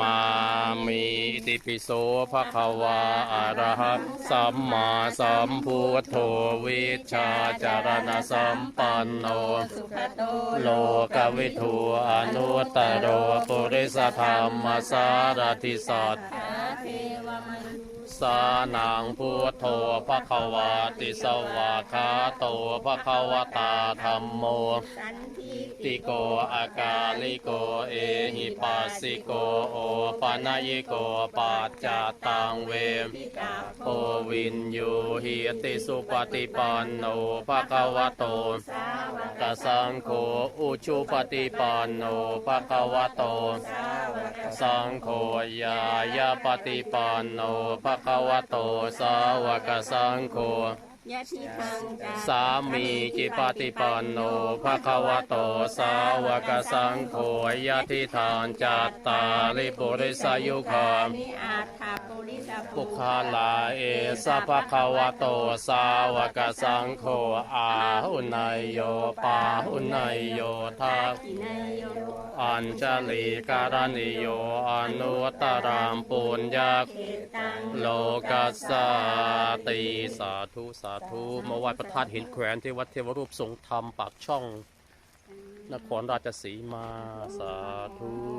มามิติปิโสภะคะวาอะระหะสัมมาสัมพุทโธวิชาจารณสัมปันโนโลกวิทูอนุตตโรปุริสธรรมสารติสัตขา เทวมนุษย์สานังพุทโธภะคะวาติสวาคาโตภะคะวตาธัมโม สันทิติโกอากาลิโกเอหิปัสสิโกโอปะนยิโกปัจจตังเวมโอวินยูหิติสุปฏิปันโนภะคะวโตสาว กตสังโฆอุชุปฏิปันโนภะคะวะโตสาวกสังโฆยายาปฏิปันโนภะคะวะโต สาวกสังโฆยะทิทังจาสามีจิปฏิปันโนภะคะวะโต สาวกสังโฆยะทิทานจัตตาลิปุริสายุคานิอาถาปุริส ปุคาลาเอสะภะคะวะโตสาวกสังโฆอาหุนายโยปาหุนายโยทากินายโยอัญจลีการณิโยอนุตตรามปุญญาโลกัสสติสาธุสาธุมาไหว้พระธาตุหินแขวนที่วัดเทวรูปทรงธรรมปากช่อง นครราชสีมาสาธุ